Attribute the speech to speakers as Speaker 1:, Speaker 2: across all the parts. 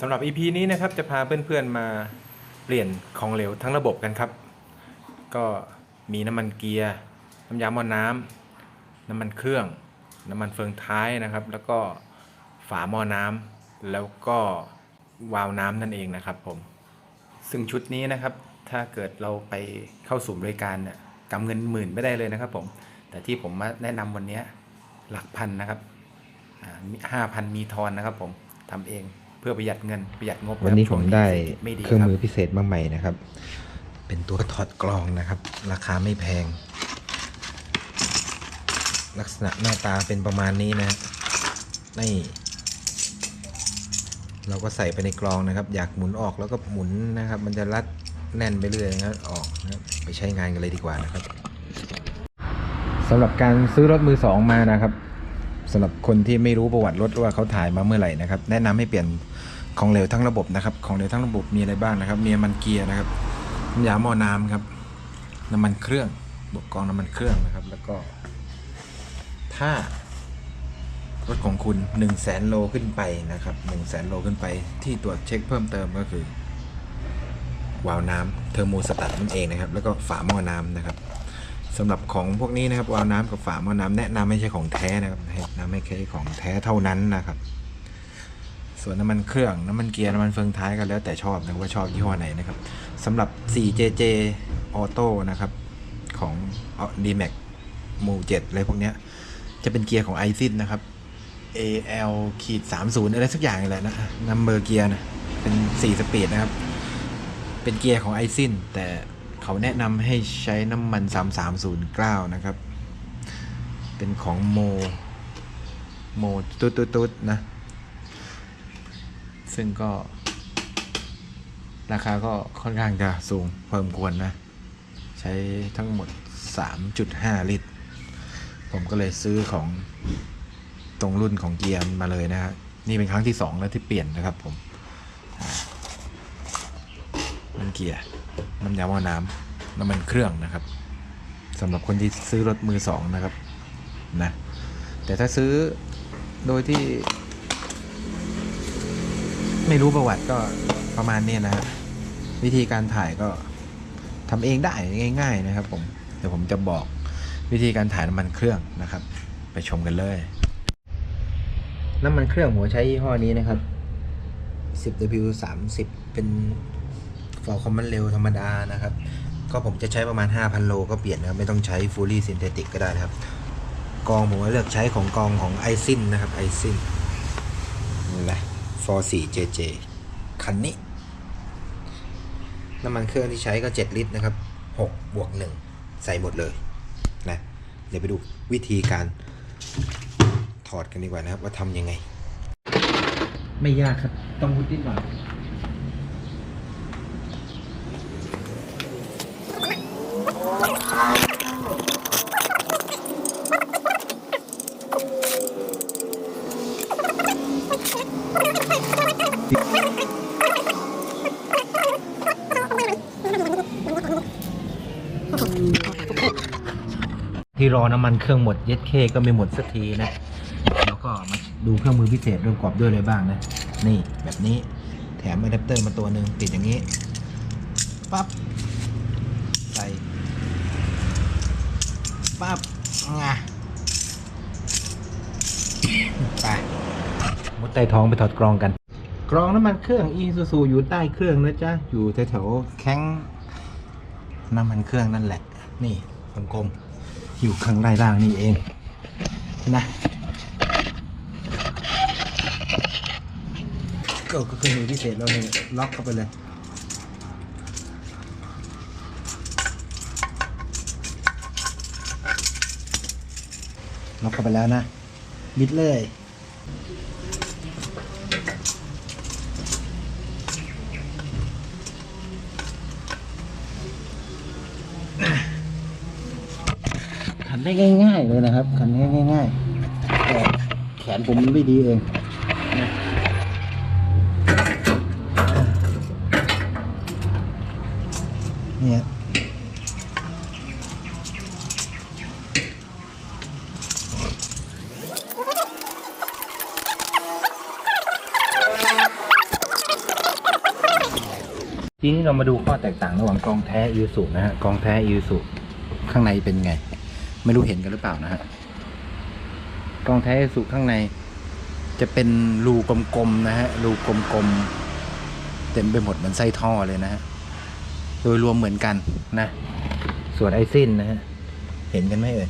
Speaker 1: สำหรับ EP นี้นะครับจะพาเพื่อนๆมาเปลี่ยนของเหลวทั้งระบบกันครับ ก็มีน้ำมันเกียร์น้ำยาหม้อน้ำน้ำมันเครื่อง น้ำมันเฟืองท้ายนะครับ แล้วก็ฝาหม้อน้ำแล้วก็วาล์วน้ำนั่นเองนะครับผม ซึ่งชุดนี้นะครับ ถ้าเกิดเราไปเข้าสู่บริการเนี่ยกำเงินหมื่นไม่ได้เลยนะครับผม แต่ที่ผมมาแนะนำวันนี้หลักพันนะครับห้าพันมีทอนนะครับผมทำเอง พื่อประหยัดเงินประหยัดงบ
Speaker 2: วันนี้ะ
Speaker 1: ค
Speaker 2: ผ
Speaker 1: รับ
Speaker 2: ม
Speaker 1: ช่ว
Speaker 2: ได้
Speaker 1: ที่ศรษฐกิจไม่ดี
Speaker 2: เครื่อง
Speaker 1: ครับ
Speaker 2: มือพิเศษมาใหม่นะครับ เป็นตัวถอดกรองนะครับ ราคาไม่แพง ลักษณะหน้าตาเป็นประมาณนี้นะนี่เราก็ใส่ไปในกรองนะครับ อยากหมุนออกแล้วก็หมุนนะครับ มันจะรัดแน่นไปเรื่อยนะครับออกนะครับไปใช้งานกันเลยดีกว่านะครับสำหรับการซื้อรถมือสองมานะครับสำหรับคนที่ไม่รู้ประวัติรถว่าเขาถ่ายมาเมื่อไหร่นะครับ แนะนำให้เปลี่ยน ของเหลวทั้งระบบนะครับ ของเหลวทั้งระบบมีอะไรบ้างนะครับ มีน้ำมันเกียร์นะครับน้ำยาหม้อน้ำครับ น้ำมันเครื่องบวกกองน้ำมันเครื่องนะครับ แล้วก็ ถ้ารถของคุณ1 0 0 0 0แสนโลขึ้นไปนะครับ1 0 0 0 0แสนโลขึ้นไปที่ตรวจเช็คเพิ่มเติมก็คือวาล์วน้ำเทอร์โมสตัตนั่นเองนะครับ แล้วก็ฝาหม้อน้ำนะครับสำหรับของพวกนี้นะครับวาล์วน้ำกับฝาหม้อน้ำแนะนำไม่ใช่ของแท้นะครับแนะนำไม่ใช่ของแท้เท่านั้นนะครับ ส่วนน้ำมันเครื่องน้ำมันเกียร์น้ำมันเฟืองท้ายก็แล้วแต่ชอบนะว่าชอบยี่ห้อไหนนะครับสำหรับ 4JJ Auto นะครับของ d m a x มู7อะไรพวกเนี้ย จะเป็นเกียร์ของไอซินนะครับ AL ขีด30อะไรสักอย่างแหละนะนัมเบอร์เกียร์นะเป็น4สปีดนะครับ เป็นเกียร์ของไอซินแต่เขาแนะนำให้ใช้น้ำมัน3309นะครับ เป็นของโมโมตุ๊ดตุ๊ดตุ๊ดนะ ซึ่งก็ ราคาก็ค่อนข้างจะสูงพอสมควรนะ ใช้ทั้งหมด 3.5 ลิตร ผมก็เลยซื้อของตรงรุ่นของเกียร์มาเลยนะฮะนี่เป็นครั้งที่ 2 แล้วที่เปลี่ยนนะครับผมอ่ามันเกียร์น้ำยาหม้อน้ำน้ำมันเครื่องนะครับสำหรับคนที่ซื้อรถมือสองนะครับนะแต่ถ้าซื้อโดยที่ ไม่รู้ประวัติก็ประมาณนี้นะฮะวิธีการถ่ายก็ทำเองได้ง่าย ๆ นะครับ ผมเดี๋ยวผมจะบอกวิธีการถ่ายน้ำมันเครื่องนะครับ ไปชมกันเลย น้ำมันเครื่องหัวใช้ยี่ห้อนี้นะครับ 10W30 เป็นฟอร์คอมมันเร็วธรรมดานะครับ ก็ผมจะใช้ประมาณ 5,000 โลก็เปลี่ยนนะครับไม่ต้องใช้ฟูลี่ซินเทติกก็ได้นะครับ กองผมเลือกใช้ของกองของไอซินนะครับไอซินนี่แหละ 4JJ คันนี้ น้ำมันเครื่องที่ใช้ก็ 7 ลิตรนะครับ 6 บวก 1 ใส่หมดเลยนะเดี๋ยวไปดูวิธีการถอดกันดีกว่านะครับ ว่าทำยังไง ไม่ยากครับ ต้องมุดนิดหน่อย ที่รอน้ำมันเครื่องหมดเย็ดเคก็ไม่หมดสักทีนะแล้วก็มาดูเครื่องมือพิเศษประกอบด้วยอะไรบ้างนะ นี่แบบนี้แถมอะแดปเตอร์มาตัวหนึ่งติดอย่างนี้ปั๊บใส่ปั๊บงะไปมุดใต้ท้องไปถอดกรองกัน กรองน้ำมันเครื่องอีซูซูอยู่ใต้เครื่องนะจ๊ะอยู่แถวๆแข้งน้ำมันเครื่องนั่นแหละ นี่กลมๆ อยู่ข้างใต้ล่างนี่เองนะก็ก็คือมือพิเศษเราเนี่ยล็อกเข้าไปเลยล็อกเข้าไปแล้วนะบิดเลย ได้ง่าย ๆ เลยนะครับขันได้ง่าย ๆ แต่แขนผมมันไม่ดีเองนะเนี่ยทีนี้เรามาดูข้อแตกต่างระหว่างกองแท้ยูสุนะฮะกองแท้ยูสุข้างในเป็นไง ไม่รู้เห็นกันหรือเปล่านะฮะกองแท้ยูสุข้างใน จะเป็นรูกลมๆนะฮะรูกลมๆเต็มไปหมดเหมือนไส้ท่อเลยนะฮะโดยรวมเหมือนกันนะ ส่วนไอซินนะฮะเห็นกันไหมเอ่ย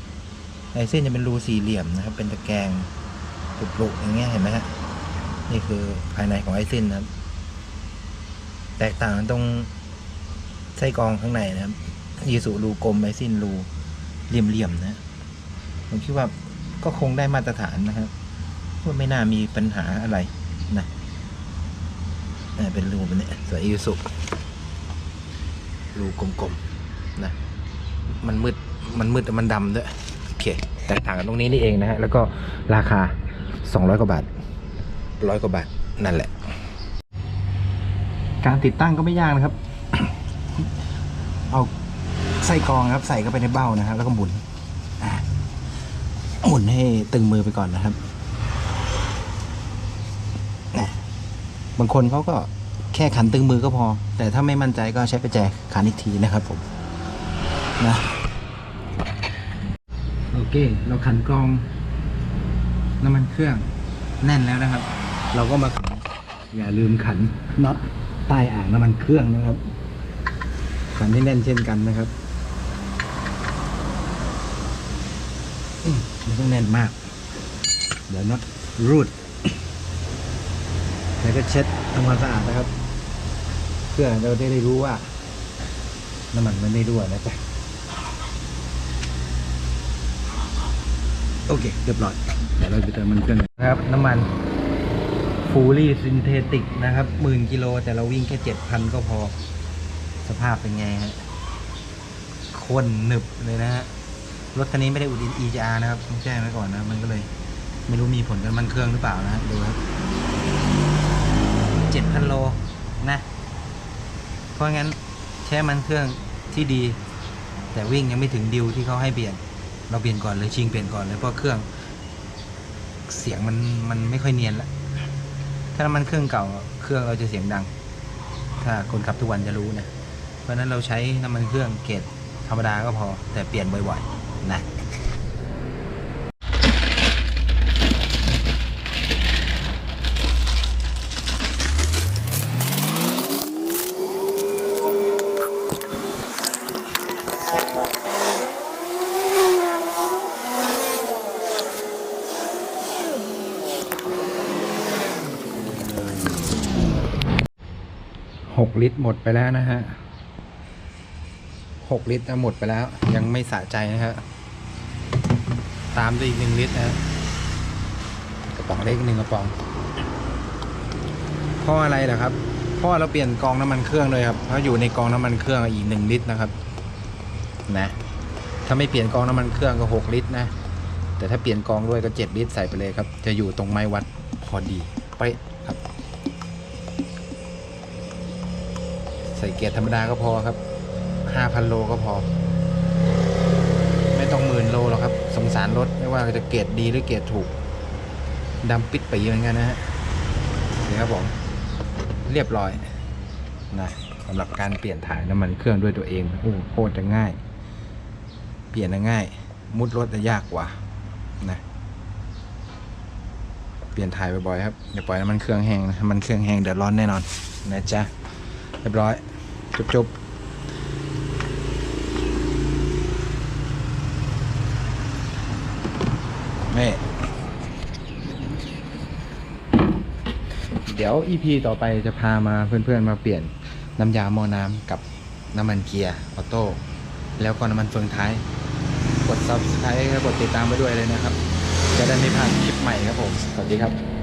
Speaker 2: ไอซินจะเป็นรูสี่เหลี่ยมนะครับ เป็นตะแกรงปลุกๆอย่างเงี้ยเห็นไหมฮะนี่คือภายในของไอซินนะครับ แตกต่างกันตรงไส้กรองข้างในนะครับยีสุรูกลมไอซินรู เหลี่ยมๆนะผมคิดว่าก็คงได้มาตรฐานนะครับว่าไม่น่ามีปัญหาอะไรนะเนี่เป็นรูปนเนี่ยสวนอีสุรูกลมๆนะมันมืดมันมืดแต่มันดำด้วยโอเคแตกต่างกันตรงนี้นี่เองนะฮะแล้วก็ราคา 200 กว่าบาทร้อยกว่าบาทนั่นแหละ การติดตั้งก็ไม่ยากนะครับ เอา ไส้กรองนะครับ ใส่เข้าไปในเบ้านะครับ แล้วก็หมุนหมุนให้ตึงมือไปก่อนนะครับนะบางคนเขาก็แค่ขันตึงมือก็พอ แต่ถ้าไม่มั่นใจก็ใช้ประแจขันอีกทีนะครับผมนะโอเค เราขันกรองน้ำมันเครื่องแน่นแล้วนะครับ เราก็มาอย่าลืมขันน็อตใต้อ่างน้ำมันเครื่องนะครับขันให้แน่นเช่นกันนะครับอืม ไม่ต้องแน่นมาก เดี๋ยวน็อตรูด แล้วก็เช็ดทำความสะอาดนะครับ เพื่อเราได้ได้รู้ว่า น้ำมันมันไม่รั่วนะจ๊ะโอเค เรียบร้อย เดี๋ยวเราไปเติมมันเครื่องกันครับ น้ำมันฟูลี่ซินเทติกนะครับหมื่นกิโล แต่เราวิ่งแค่เจ็ดพันก็พอ สภาพเป็นไงฮะข้นหนึบเลยนะฮะ รถคันนี้ไม่ได้อุด EGR นะครับต้องแจ้งไว้ก่อนนะ มันก็เลยไม่รู้มีผลกับน้ำมันเครื่องหรือเปล่านะดูครับเจ็ดพันโลนะ เพราะงั้นใช้มันเครื่องที่ดี แต่วิ่งยังไม่ถึงดิวที่เขาให้เปลี่ยน เราเปลี่ยนก่อนเลยชิงเปลี่ยนก่อนเลยเพราะเครื่อง เสียงมันมันไม่ค่อยเนียนละถ้าน้ำมันเครื่องเก่าเครื่องเราจะเสียงดัง ถ้าคนขับทุกวันจะรู้นะเพราะฉะนั้นเราใช้น้ำมันเครื่องเกรดธรรมดาก็พอ แต่เปลี่ยนบ่อยๆ นะหกลิตรหมดไปแล้วนะฮะหกลิตรนะหมดไปแล้ว ยังไม่สะใจนะฮะ ตามด้วยอีกหนึ่งลิตรนะกระป๋องเล็กหนึ่งกระป๋องเพราะอะไรเหรอครับเพราะเราเปลี่ยนกองน้ำมันเครื่องเลยครับเพราะอยู่ในกองน้ำมันเครื่องอีกหนึ่งลิตรนะครับ นะถ้าไม่เปลี่ยนกองน้ำมันเครื่องก็หกลิตรนะแต่ถ้าเปลี่ยนกองด้วยก็เจ็ดลิตรใส่ไปเลยครับ จะอยู่ตรงไม้วัดพอดีไปะครับ ใส่เกียร์ธรรมดาก็พอครับห้าพันโลก็พอ ไม่ต้องหมื่นโลหรอกครับ สงสารรถไม่ว่าจะเกียร์ดีหรือเกียร์ถูกดำปิดปีเหมือนกันนะฮะนี่ครับผมเรียบร้อยนะสำหรับการเปลี่ยนถ่ายน้ำมันเครื่องด้วยตัวเองโอ้โคตรจะง่าย เปลี่ยนง่าย มุดรถจะยากกว่านะเปลี่ยนถ่ายบ่อยๆครับอย่าปล่อยน้ำมันเครื่องแห้งน้ำมันเครื่องแห้งเดือดร้อนแน่นอนนะจ๊ะเรียบร้อยจบจุบนี่ เดี๋ยว EP ต่อไปจะพามาเพื่อนๆ มาเปลี่ยนน้ำยาหม้อน้ำกับน้ำมันเกียร์ออโต้แล้วก็น้ำมันเฟืองท้าย กด subscribe และกดติดตามไปด้วยเลยนะครับ จะได้ไม่พลาดคลิปใหม่ครับผม สวัสดีครับ